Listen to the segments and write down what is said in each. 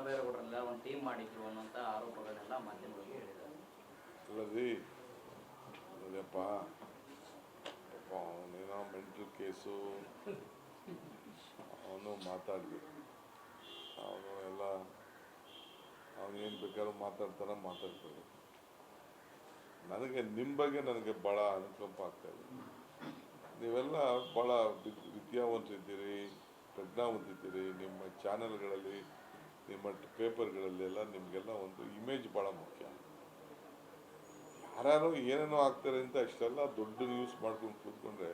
ಕೃಷ್ಣಬೈರೇಗೌಡರೆಲ್ಲ ಒಂದು ಟೀಮ್ ಮಾಡಿದ್ರು ಅನ್ನೋಂಥ ಆರೋಪಗಳನ್ನೆಲ್ಲ ಮಾಧ್ಯಮಗಳಿಗೆ ಹೇಳಿದ್ದಾರೆ. ಅಲ್ಲದಿ ಅಲ್ಲಪ್ಪ ಪಾಪ ಅವನೇನೋ ಕೇಸು ಅವನು ಮಾತಾಡಲಿ ಅವನು ಎಲ್ಲ ಅವನೇನು ಬೇಕಾದ್ರೂ ಮಾತಾಡ್ತಾನೆ ಮಾತಾಡ್ತಾನೆ. ನನಗೆ ನಿಮ್ಮ ಬಗ್ಗೆ ನನಗೆ ಭಾಳ ಅನುಕಂಪ ಆಗ್ತಾ ಇದೆ. ನೀವೆಲ್ಲ ಭಾಳ ವಿದ್ಯಾವಂತಿದ್ದೀರಿ, ಪ್ರಜ್ಞಾವಂತಿದ್ದೀರಿ, ನಿಮ್ಮ ಚಾನೆಲ್ಗಳಲ್ಲಿ ನಿಮ್ಮ ಪೇಪರ್ಗಳಲ್ಲೆಲ್ಲ ನಿಮಗೆಲ್ಲ ಒಂದು ಇಮೇಜ್ ಭಾಳ ಮುಖ್ಯ. ಯಾರ್ಯಾರು ಏನೇನೋ ಆಗ್ತಾರೆ ಅಂತ ಅಷ್ಟೆಲ್ಲ ದೊಡ್ಡ ನ್ಯೂಸ್ ಮಾಡ್ಕೊಂಡು ಕೂತ್ಕೊಂಡ್ರೆ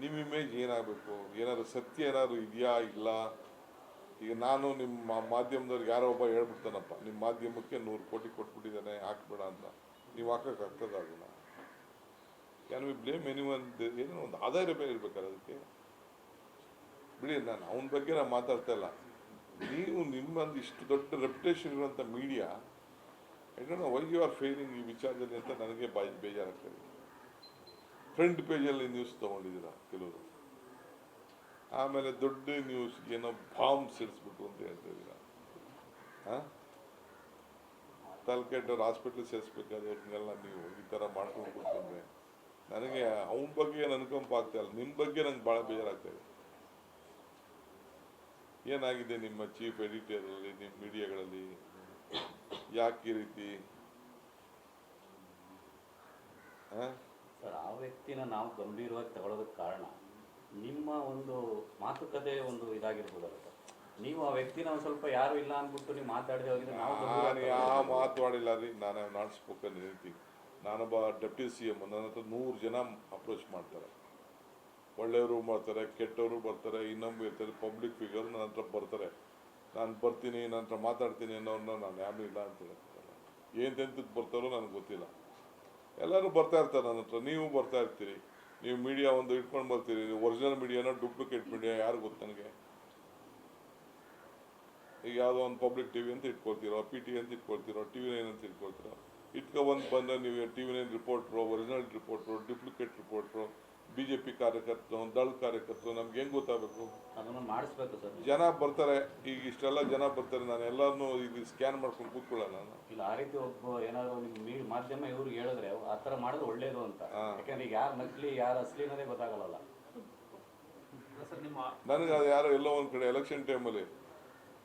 ನಿಮ್ಮ ಇಮೇಜ್ ಏನಾಗಬೇಕು? ಏನಾದ್ರು ಸತ್ಯ ಏನಾದ್ರು ಇದೆಯಾ? ಇಲ್ಲ? ಈಗ ನಾನು ನಿಮ್ಮ ಮಾಧ್ಯಮದವ್ರಿಗೆ ಯಾರೋ ಒಬ್ಬ ಹೇಳ್ಬಿಡ್ತಾನಪ್ಪ, ನಿಮ್ಮ ಮಾಧ್ಯಮಕ್ಕೆ ನೂರು ಕೋಟಿ ಕೊಟ್ಬಿಟ್ಟಿದ್ದಾನೆ, ಹಾಕ್ಬೇಡ ಅಂತ. ನೀವು ಹಾಕಕ್ಕೆ ಆಗ್ತದಾಗಲ್ಲ ಅದನ್ನ ಕ್ಯಾನ್ ವಿ ಬ್ಲೇಮ್ ಎನಿ ಒಂದು ಏನೋ ಒಂದು ಆದಾಯ ಬೇರೆ ಇರ್ಬೇಕಾದ್ರೆ ಅದಕ್ಕೆ. ಬಿಡಿ, ನಾನು ಅವನ ಬಗ್ಗೆ ನಾನು ಮಾತಾಡ್ತಾ ಇಲ್ಲ. ನೀವು ನಿಮ್ಮೊಂದು ಇಷ್ಟು ದೊಡ್ಡ ರೆಪ್ಯುಟೇಷನ್ ಇರುವಂಥ media I why you are failing ಈ ವಿಚಾರದಲ್ಲಿ ಅಂತ ನನಗೆ ಬಾಯಿ ಬೇಜಾರಾಗ್ತದೆ. ಫ್ರಂಟ್ ಪೇಜಲ್ಲಿ ನ್ಯೂಸ್ ತೊಗೊಂಡಿದ್ದೀರ ಕೆಲವರು. ಆಮೇಲೆ ದೊಡ್ಡ ನ್ಯೂಸ್ ಏನೋ ಬಾಂಬ್ ಸೇರಿಸ್ಬಿಟ್ಟು ಅಂತ ಹೇಳ್ತಾ ಇದ್ದೀರ. ಹಾಂ ತಲೆಕೆಟ್ಟವ್ರು ಹಾಸ್ಪಿಟ್ಲ್ ಸೇರಿಸ್ಬೇಕಾದವ್ರನ್ನೆಲ್ಲ ನೀವು ಈ ಥರ ಮಾಡ್ಕೊಂಡು ಕೂತ್ಕೊಂಡ್ರೆ ನನಗೆ ಅವನ ಬಗ್ಗೆ ಏನು ಅನುಕಂಪ ಆಗ್ತಾ ಇಲ್ಲ ನಿಮ್ಮ ಬಗ್ಗೆ ನಂಗೆ ಭಾಳ ಬೇಜಾರಾಗ್ತಾ ಇದೆ. ಏನಾಗಿದೆ ನಿಮ್ಮ ಚೀಫ್ ಎಡಿಟರಲ್ಲಿ ನಿಮ್ಮ ಮೀಡಿಯಾಗಳಲ್ಲಿ ಯಾಕೆ ಈ ರೀತಿ? ಸರ್ ಆ ವ್ಯಕ್ತಿನ ನಾವು ಗಂಭೀರವಾಗಿ ತಗೊಳ್ಳೋದಕ್ಕೆ ಕಾರಣ ನಿಮ್ಮ ಒಂದು ಮಾತುಕತೆ ಒಂದು ಇದಾಗಿರ್ಬೋದಲ್ಲ ಸರ್. ನೀವು ಆ ವ್ಯಕ್ತಿನ ಒಂದು ಸ್ವಲ್ಪ ಯಾರು ಇಲ್ಲ ಅಂದ್ಬಿಟ್ಟು ನೀವು ಮಾತಾಡದೆ ಹೋಗಿದ್ರೆ ನಾವು ನಾನು ಯಾವ. ಮಾತಾಡಿಲ್ಲ ರೀ ನಾನು ನಾಟ್ ಸ್ಪೋಕನ್ ಹೇಳ್ತೀನಿ. ನಾನೊಬ್ಬ ಡೆಪ್ಟಿ ಸಿ ಎಂ ನನ್ನ ಹತ್ರ ನೂರು ಜನ ಅಪ್ರೋಚ್ ಮಾಡ್ತಾರೆ. ಒಳ್ಳೆಯವರು ಮಾಡ್ತಾರೆ, ಕೆಟ್ಟವರು ಬರ್ತಾರೆ ಇನ್ನೊಂದು ಇರ್ತಾರೆ ಪಬ್ಲಿಕ್ ಫಿಗರ್ ನನ್ನ ಹತ್ರ ಬರ್ತಾರೆ. ನಾನು ಬರ್ತೀನಿ, ನನ್ನ ಹತ್ರ ಮಾತಾಡ್ತೀನಿ ಅನ್ನೋರನ್ನ ನಾನು ಯಾರು ಇಲ್ಲ ಅಂತ ಹೇಳ್ತಾರೆ ಏನು ತೆಂತಕ್ಕೆ ಬರ್ತಾರೋ ನನಗೆ ಗೊತ್ತಿಲ್ಲ. ಎಲ್ಲರೂ ಬರ್ತಾ ಇರ್ತಾರೆ ನನ್ನ ಹತ್ರ, ನೀವು ಬರ್ತಾ ಇರ್ತೀರಿ. ನೀವು ಮೀಡಿಯಾ ಒಂದು ಇಟ್ಕೊಂಡು ಬರ್ತೀರಿ ಒರಿಜಿನಲ್ ಮೀಡಿಯಾನ ಡೂಪ್ಲಿಕೇಟ್ ಮೀಡಿಯಾ ಯಾರು ಗೊತ್ತು ನನಗೆ? ಈಗ ಯಾವುದೋ ಒಂದು ಪಬ್ಲಿಕ್ ಟಿ ವಿ ಅಂತ ಇಟ್ಕೊಳ್ತೀರೋ ಪಿ ಟಿ ಅಂತ ಇಟ್ಕೊಳ್ತೀರೋ ಟಿ ವಿ ನೈನ್ ಅಂತ ಇಟ್ಕೊಳ್ತೀರೋ, ಇಟ್ಕೊ ಬಂದು ಬಂದರೆ ನೀವು T V nine reporter original reporter duplicate reporter B J P ಕಾರ್ಯಕರ್ತರು ದಳ ಕಾರ್ಯಕರ್ತರು ನಮ್ಗೆ ಹೆಂಗ್ ಗೊತ್ತಾಗಬೇಕು? ಅದನ್ನು ಮಾಡಿಸ್ಬೇಕು ಸರ್. ಜನ ಬರ್ತಾರೆ ಈಗ ಇಷ್ಟೆಲ್ಲ ಜನ ಬರ್ತಾರೆ ನಾನು ಎಲ್ಲರನ್ನೂ ಈಗ ಸ್ಕ್ಯಾನ್ ಮಾಡ್ಕೊಂಡು ಕೂತ್ಕೊಳ್ಳಲ್ಲ ನಾನು. ಇಲ್ಲ ಆ ರೀತಿ ಒಬ್ಬ ಏನಾದ್ರು ನಿಮ್ಮ ಮಾಧ್ಯಮ ಇವ್ರಿಗೆ ಹೇಳಿದ್ರೆ ಆ ಥರ ಮಾಡಿದ್ರೆ ಒಳ್ಳೇದು ಅಂತ. ಯಾಕಂದ್ರೆ ಈಗ ಯಾರು ನಕಲಿ ಯಾರು ಅಸಲಿ ಅನ್ನೋದೇ ಗೊತ್ತಾಗಲ್ಲ ಸರ್ ನಿಮ್ಮ ನನಗೆ ಅದು ಯಾರೋ ಎಲ್ಲೋ ಒಂದು ಕಡೆ ಎಲೆಕ್ಷನ್ ಟೈಮಲ್ಲಿ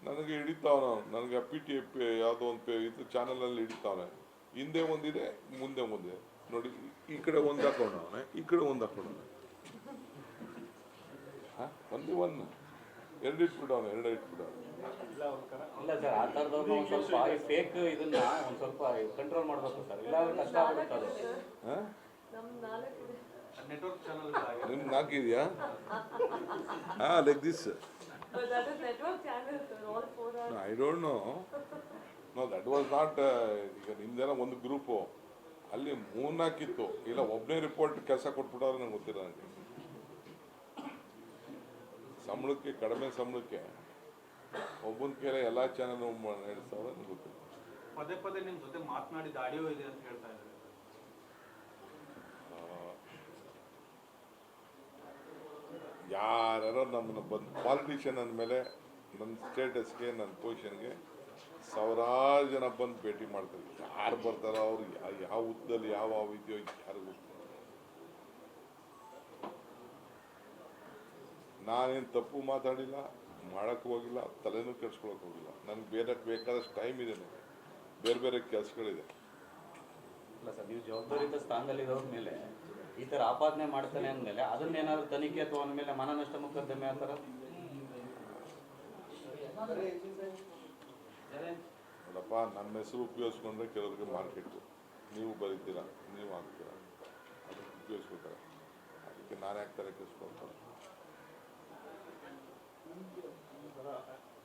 ನನಗೆ ಹಿಡಿತಾವನ ನನಗೆ ಪಿ ಟಿ ಎಫ್ ಯಾವುದೋ ಒಂದು ಪೇ ಇದು ಚಾನಲಲ್ಲಿ ಹಿಡಿತಾವನೆ. ಹಿಂದೆ ಒಂದಿದೆ ಮುಂದೆ ಒಂದಿದೆ. ನೋಡಿ ಈ ಕಡೆ ಒಂದು ಹಾಕೊಂಡವನೆ ಈ ಕಡೆ ಒಂದು ಹಾಕೊಂಡವನೆ ಒಂದು ಒಂದೇ ಎರಡು ಇಟ್ಬಿಡವನು ಎರಡು ಇಟ್ಬಿಡವನು ಇಲ್ಲ ಸರ್ ಆ ಥರದವ್ರನ್ನ ಒಂದು ಸ್ವಲ್ಪ ಈ ಫೇಕ್ ಇದನ್ನ ಒಂದು ಸ್ವಲ್ಪ ಕಂಟ್ರೋಲ್ ಮಾಡಬೇಕು ಸರ್. ಇಲ್ಲ ಅಂದ್ರೆ ಕಷ್ಟ ಆಗುತ್ತೆ ಅದು. ಹಾಂ? ನಮ್ ನಾಲ್ಕಿದೆ ನೆಟ್ವರ್ಕ್ ಚಾನಲ್ ನಿಮ್ಗೆ ನಾಲ್ಕಿದೆಯಾ ಹಾಂ like this. I don't know no that was not ಈಗ ನಿಮ್ದೆಲ್ಲ ಒಂದು ಗ್ರೂಪು ಅಲ್ಲಿ ಮೂರ್ನಾಕಿತ್ತು. ಇಲ್ಲ ಒಬ್ಬನೇ ರಿಪೋರ್ಟ್ ಕೆಲಸ ಕೊಟ್ಬಿಟ್ಟಾರ ನಂಗೆ ಗೊತ್ತಿಲ್ಲ ನನಗೆ ಸಂಬಳಕ್ಕೆ ಕಡಿಮೆ ಸಂಬಳಕ್ಕೆ. ಒಬ್ಬನ ಕೇಳ ಎಲ್ಲ ಚಾನಲ್ ನಡೆಸ್ತಾವ್ರೆ ನಂಗೆ ಗೊತ್ತಿಲ್ಲ. ಪದೇ ಪದೇ ನಿಮ್ಮ ಜೊತೆ ಮಾತನಾಡಿದ ಆಡಿಯೋ ಇದೆ ಅಂತ ಹೇಳ್ತಾ ಇದ್ದಾರೆ. ಯಾರು ನಮ್ಮನ್ನು ಬಂದು ಪಾಲಿಟಿಷಿಯನ್ ಅಂದಮೇಲೆ ನನ್ನ ಸ್ಟೇಟಸ್ಗೆ ನನ್ನ ಪೊಸಿಷನ್ಗೆ ಸಾವಿರಾರು ಜನ ಬಂದು ಭೇಟಿ ಮಾಡ್ತಾರೆ. ಯಾರು ಬರ್ತಾರೋ ಅವ್ರು ಯಾವ ಉದ್ದಲ್ಲಿ ಯಾವ ಇದೆಯೋ ಯಾರು ಗೊತ್ತಿಲ್ಲ. ನಾನೇನು ತಪ್ಪು ಮಾತಾಡಿಲ್ಲ ಮಾಡೋಕ್ಕೆ ಹೋಗಿಲ್ಲ, ತಲೆನೂ ಕೆಡ್ಸ್ಕೊಳಕ್ಕೆ ಹೋಗಿಲ್ಲ. ನನಗೆ ಬೇರೆ ಬೇಕಾದಷ್ಟು ಟೈಮ್ ಇದೆ ನನಗೆ ಬೇರೆ ಬೇರೆ ಕೆಲಸಗಳಿದೆ. ಇಲ್ಲ ಸರ್, ನೀವು ಜವಾಬ್ದಾರಿಯುತ ಸ್ಥಾನದಲ್ಲಿ ಇರೋರ ಮೇಲೆ ಈ ಥರ ಆಪಾದನೆ ಮಾಡ್ತಾನೆ ಅದನ್ನ ಅದನ್ನೇನಾದ್ರು ತನಿಖೆ ಅಥವಾ ಅಂದಮೇಲೆ ಮೇಲೆ ಮೊಕದ್ದಮೆ ಆ ನೋಡಪ್ಪ ನನ್ನ ಹೆಸರು ಉಪಯೋಗಿಸ್ಕೊಂಡ್ರೆ ಕೆಲವರಿಗೆ ಮಾರ್ಕೆಟು ನೀವು ಬರೀತೀರಾ ನೀವು ಹಾಕ್ತೀರಾ ಅದಕ್ಕೆ ಉಪಯೋಗಿಸ್ಕೊತಾರೆ ಅದಕ್ಕೆ ನಾನು ಯಾಕೆ ತರ ಕೆಸ್ಕೊಳ್ತಾರೆ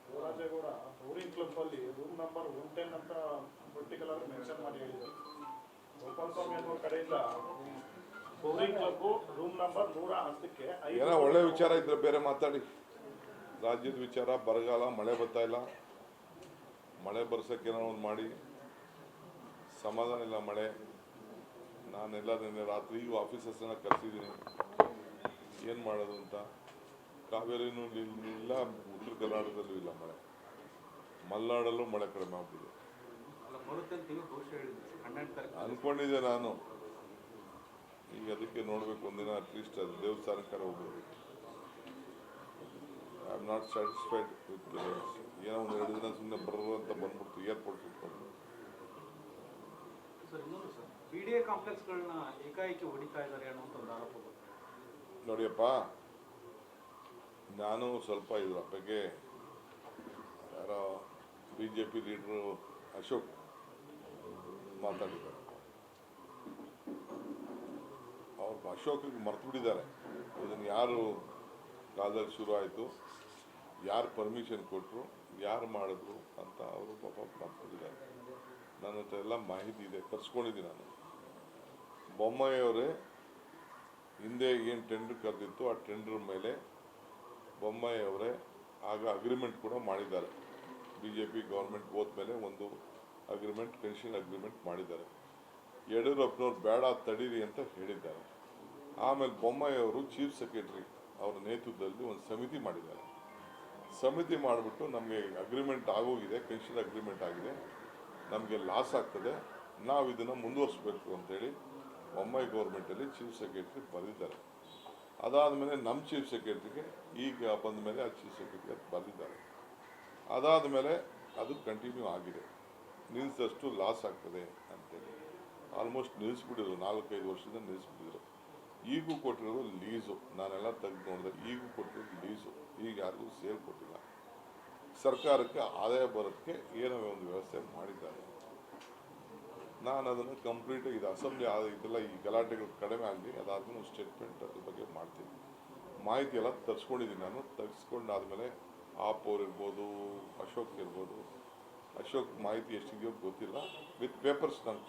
ಯುವರಾಜೇಗೌಡ ಟೂರಿಂಗ್ ಕ್ಲಬ್ ಅಲ್ಲಿ ರೂಮ್ ನಂಬರ್ ಒನ್ ಟೆನ್ ಅಂತ ಪರ್ಟಿಕ್ಯುಲರ್ ಮೆನ್ಷನ್ ಮಾಡಿ ಹೇಳಿದರು. ಗೋಪಾಲ ಸ್ವಾಮಿ ಅನ್ನೋ ಕಡೆಯಿಂದ ಟೂರಿಂಗ್ ಕ್ಲಬ್ ರೂಮ್ ನಂಬರ್ ನೂರ ಹತ್ತಕ್ಕೆ ಏನೋ ಒಳ್ಳೆ ವಿಚಾರ ಇದ್ರೆ ಬೇರೆ ಮಾತಾಡಿ. ರಾಜ್ಯದ ವಿಚಾರ ಬರಗಾಲ ಮಳೆ ಬರ್ತಾ ಇಲ್ಲ. ಮಳೆ ಬರ್ಸಕ್ಕೆ ಏನೋ ಒಂದು ಮಾಡಿ. ಸಮಾಧಾನ ಇಲ್ಲ ಮಳೆ. ನಾನೆಲ್ಲ ನಿನ್ನೆ ರಾತ್ರಿ ಆಫೀಸರ್ಸನ್ನ ಕರೆಸಿದ್ದೀನಿ. ಏನು ಮಾಡೋದು ಅಂತ. ಕಾವೇರಿನೂ ಇಲ್ಲ ಉತ್ತರ ಕರ್ನಾಟಕದಲ್ಲೂ ಇಲ್ಲ ಮಳೆ. ಮಲೆನಾಡಲ್ಲೂ ಮಳೆ ಕಡಿಮೆ ಆಗ್ಬಿಟ್ಟಿದೆ. ಅನ್ಕೊಂಡಿದ್ದೆ ನಾನು. ಈಗ ಅದಕ್ಕೆ ನೋಡಬೇಕು ಒಂದಿನ ಅಟ್ಲೀಸ್ಟ್ ಅದು ದೇವಸ್ಥಾನಕ್ಕಾರ ಹೋಗ್ಬೋದು I am not satisfied with ಏನೋ ಒಂದು ಎರಡು ದಿನ ಸುಮ್ಮನೆ ಬರೋರು ಅಂತ ಬಂದ್ಬಿಟ್ಟು ಏರ್ಪೋರ್ಟ್ ಸುತ್ತಾರೆ ಸರ್ ಇನ್ನೊಂದು ಸರ್ ಬಿ ಡಿ ಎ ಕಾಂಪ್ಲೆಕ್ಸ್ಗಳನ್ನ ಏಕಾಏಕಿ ಹೊಡಿತಾ ಇದ್ದಾರೆ ಅನ್ನುವಂಥ ಒಂದು ಆರೋಪ ಬಂತು. ನೋಡಿಯಪ್ಪ ನಾನು ಸ್ವಲ್ಪ ಇದ್ರ ಬಗ್ಗೆ ಯಾರೋ ಬಿ ಜೆ ಪಿ ಲೀಡ್ರು ಅಶೋಕ್ ಮಾತಾಡಿದ್ದಾರೆ. ಅವ್ರು ಅಶೋಕಿಗೆ ಮರ್ತು ಬಿಟ್ಟಿದ್ದಾರೆ. ಇದನ್ನು ಯಾರು ಕಾಲದಲ್ಲಿ ಶುರು ಆಯಿತು ಯಾರು ಪರ್ಮಿಷನ್ ಕೊಟ್ಟರು ಯಾರು ಮಾಡಿದ್ರು ಅಂತ ಅವರು ಪಾಪ ಬರ್ತಿದ್ದಾರೆ ನನ್ನ ಹತ್ರ ಎಲ್ಲ ಮಾಹಿತಿ ಇದೆ, ಕರ್ಸ್ಕೊಂಡಿದ್ದೀನಿ ನಾನು. ಬೊಮ್ಮಾಯಿಯವರೇ ಹಿಂದೆ ಏನು ಟೆಂಡರ್ ಕರೆದಿತ್ತು ಆ ಟೆಂಡರ್ ಮೇಲೆ ಬೊಮ್ಮಯ್ಯವರೇ ಆಗ ಅಗ್ರಿಮೆಂಟ್ ಕೂಡ ಮಾಡಿದ್ದಾರೆ. ಬಿ ಜೆ ಪಿ ಗೌರ್ಮೆಂಟ್ ಹೋದ್ಮೇಲೆ ಒಂದು ಅಗ್ರಿಮೆಂಟ್ ಪೆನ್ಷನ್ ಅಗ್ರಿಮೆಂಟ್ ಮಾಡಿದ್ದಾರೆ. ಯಡಿಯೂರಪ್ಪನವ್ರು ಬೇಡ, ತಡೀರಿ ಅಂತ ಹೇಳಿದ್ದಾರೆ. ಆಮೇಲೆ ಬೊಮ್ಮಯ್ಯವರು ಚೀಫ್ ಸೆಕ್ರೆಟರಿ ಅವರ ನೇತೃತ್ವದಲ್ಲಿ ಒಂದು ಸಮಿತಿ ಮಾಡಿದ್ದಾರೆ. ಸಮಿತಿ ಮಾಡಿಬಿಟ್ಟು ನಮಗೆ ಅಗ್ರಿಮೆಂಟ್ ಆಗೋಗಿದೆ ಪೆನ್ಷನ್ ಅಗ್ರಿಮೆಂಟ್ ಆಗಿದೆ. ನಮಗೆ ಲಾಸ್ ಆಗ್ತದೆ. ನಾವು ಇದನ್ನು ಮುಂದುವರಿಸ್ಬೇಕು ಅಂತೇಳಿ ಬೊಮ್ಮಾಯಿ ಗೌರ್ಮೆಂಟಲ್ಲಿ ಚೀಫ್ ಸೆಕ್ರೆಟ್ರಿ ಬರೆದಿದ್ದಾರೆ. ಅದಾದಮೇಲೆ ನಮ್ಮ ಚೀಫ್ ಸೆಕ್ರೆಟ್ರಿಗೆ ಈಗ ಬಂದ ಮೇಲೆ ಆ ಚೀಫ್ ಸೆಕ್ರೆಟರಿ ಅದು ಬರೆದಿದ್ದಾರೆ. ಅದಾದಮೇಲೆ ಅದು ಕಂಟಿನ್ಯೂ ಆಗಿದೆ. ನಿಲ್ಲಿಸಷ್ಟು ಲಾಸ್ ಆಗ್ತದೆ ಅಂತೇಳಿ. ಆಲ್ಮೋಸ್ಟ್ ನಿಲ್ಲಿಸ್ಬಿಟ್ಟಿದ್ರು ನಾಲ್ಕೈದು ವರ್ಷದಿಂದ ನಿಲ್ಲಿಸ್ಬಿಟ್ಟಿದ್ರು ಈಗೂ ಕೊಟ್ಟಿರೋದು ಲೀಸು. ನಾನೆಲ್ಲ ತೆಗೆದು ನೋಡಿದೆ. ಈಗೂ ಕೊಟ್ಟಿರೋದು ಲೀಸು. ಈಗ ಯಾರಿಗೂ ಸೇಲ್ ಕೊಟ್ಟಿಲ್ಲ. ಸರ್ಕಾರಕ್ಕೆ ಆದಾಯ ಬರೋಕ್ಕೆ ಏನೋ ಒಂದು ವ್ಯವಸ್ಥೆ ಮಾಡಿದ್ದಾರೆ. ನಾನು ಅದನ್ನು ಕಂಪ್ಲೀಟ್ ಇದು ಅಸೆಂಬ್ಲಿ ಆದ ಇದೆಲ್ಲ ಈ ಗಲಾಟೆಗಳು ಕಡಿಮೆ ಆಗಲಿ, ಅದಾದ್ಮೇಲೆ ಸ್ಟೇಟ್ಮೆಂಟ್ ಅದ್ರ ಬಗ್ಗೆ ಮಾಡ್ತೀನಿ. ಮಾಹಿತಿ ಎಲ್ಲ ತರಿಸ್ಕೊಂಡಿದ್ದೀನಿ ನಾನು. ತರಿಸ್ಕೊಂಡಾದ್ಮೇಲೆ ಆಪ್ ಅವ್ರು ಇರ್ಬೋದು, ಅಶೋಕ್ ಇರ್ಬೋದು. ಅಶೋಕ್ ಮಾಹಿತಿ ಎಷ್ಟಿದೆಯೋ ಗೊತ್ತಿಲ್ಲ. ವಿತ್ ಪೇಪರ್ಸ್ ನಾನು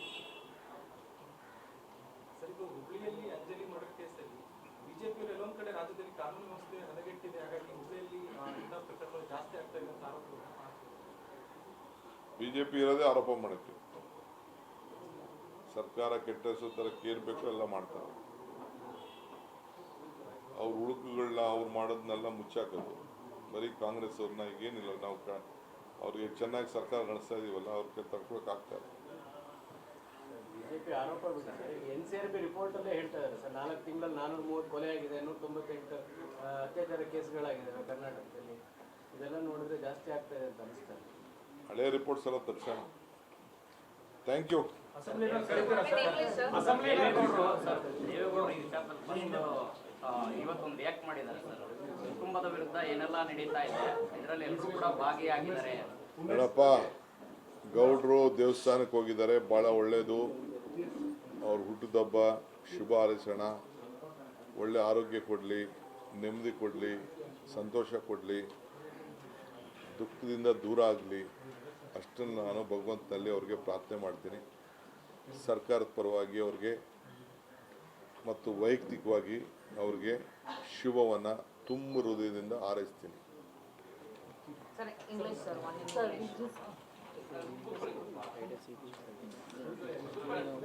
ಕಡೆ ರಾಜ್ಯದಲ್ಲಿ ಕಾನೂನು ವ್ಯವಸ್ಥೆ ಹದಗೆಟ್ಟಿದೆ ಹಾಗಾಗಿ ಹುಬ್ಳಿಯಲ್ಲಿ ಆ, ಇಂಥ ಪ್ರಕರಣಗಳು ಜಾಸ್ತಿ ಆಗ್ತಾ ಇದೆ ಅಂತ ಆರೋಪಗಳು ಮಾಡ್ತಿದ್ದಾರೆ. ಬಿ ಜೆ ಪಿ ಇರೋದೇ ಆರೋಪ ಮಾಡುತ್ತೆ ಸರ್ಕಾರ ಕೆಟ್ಟ ಹೆಸರು ತರಕ್ಕೆ ಎಲ್ಲ ಮಾಡ್ತಾರೆ. ಅವ್ರ ಹುಡುಕುಗಳನ್ನ ಅವ್ರು ಮಾಡೋದನ್ನೆಲ್ಲ ಮುಚ್ಚಾಕೋದು. ಬರೀ ಕಾಂಗ್ರೆಸ್ ಅವ್ರನ್ನ ಈಗೇನಿಲ್ಲ ನಾವು ಕ ಅವ್ರಿಗೆ ಚೆನ್ನಾಗಿ ಸರ್ಕಾರ ನಡೆಸ್ತಾ ಇದೀವಲ್ಲ ಅವ್ರಿಗೆ ತಡ್ಕೊಳಕ್ಕಾಗ್ತಾ ಇಲ್ಲ. ಬಿಜೆಪಿ ಆರೋಪ N C R B report ಅಲ್ಲೇ ಹೇಳ್ತಾ ಇದ್ದಾರೆ ಸರ್. ನಾಲ್ಕು ತಿಂಗಳಲ್ಲಿ ನಾನೂರ ಮೂವತ್ತು ಕೊಲೆ ಆಗಿದೆ ನೂರ ತೊಂಬತ್ತೆಂಟು ಅತ್ಯಾಚಾರ ಕೇಸ್ಗಳಾಗಿದ್ದಾವೆ ಕರ್ನಾಟಕದಲ್ಲಿ. ಇದೆಲ್ಲ ನೋಡಿದ್ರೆ ಜಾಸ್ತಿ ಆಗ್ತಾ ಇದೆ ಅಂತ ಅನಿಸ್ತಾ ಇದೆ. ಹಳೆ ರಿಪೋರ್ಟ್ಸ್ ಎಲ್ಲ ತಕ್ಷಣ. ಥ್ಯಾಂಕ್ ಯು ಇವತ್ತೊಂದು ರಿಯಾಕ್ಟ್ ಮಾಡಿದ್ದಾರೆ ಸರ್. ಕುಟುಂಬದ ವಿರುದ್ಧ ಏನೆಲ್ಲ ನಡೀತಾ ಇದೆ ಇದರಲ್ಲಿ ಎಲ್ಲರೂ ಕೂಡ ಭಾಗಿಯಾಗಿದ್ದಾರೆ. ನೋಡಪ್ಪ ಗೌಡ್ರು ದೇವಸ್ಥಾನಕ್ಕೆ ಹೋಗಿದ್ದಾರೆ ಭಾಳ ಒಳ್ಳೆಯದು ಅವ್ರ ಹುಟ್ಟಿದಬ್ಬ ಶುಭ ಹಾರೈಸೋಣ ಒಳ್ಳೆ ಆರೋಗ್ಯ ಕೊಡಲಿ ನೆಮ್ಮದಿ ಕೊಡಲಿ ಸಂತೋಷ ಕೊಡಲಿ ದುಃಖದಿಂದ ದೂರ ಆಗಲಿ ಅಷ್ಟನ್ನು ನಾನು ಭಗವಂತನಲ್ಲಿ ಅವ್ರಿಗೆ ಪ್ರಾರ್ಥನೆ ಮಾಡ್ತೀನಿ. ಸರ್ಕಾರದ ಪರವಾಗಿ ಅವ್ರಿಗೆ ಮತ್ತು ವೈಯಕ್ತಿಕವಾಗಿ ಅವ್ರಿಗೆ ಶುಭವನ್ನು ತುಂಬ ಹೃದಯದಿಂದ ಹಾರೈಸ್ತೀನಿ. Sir,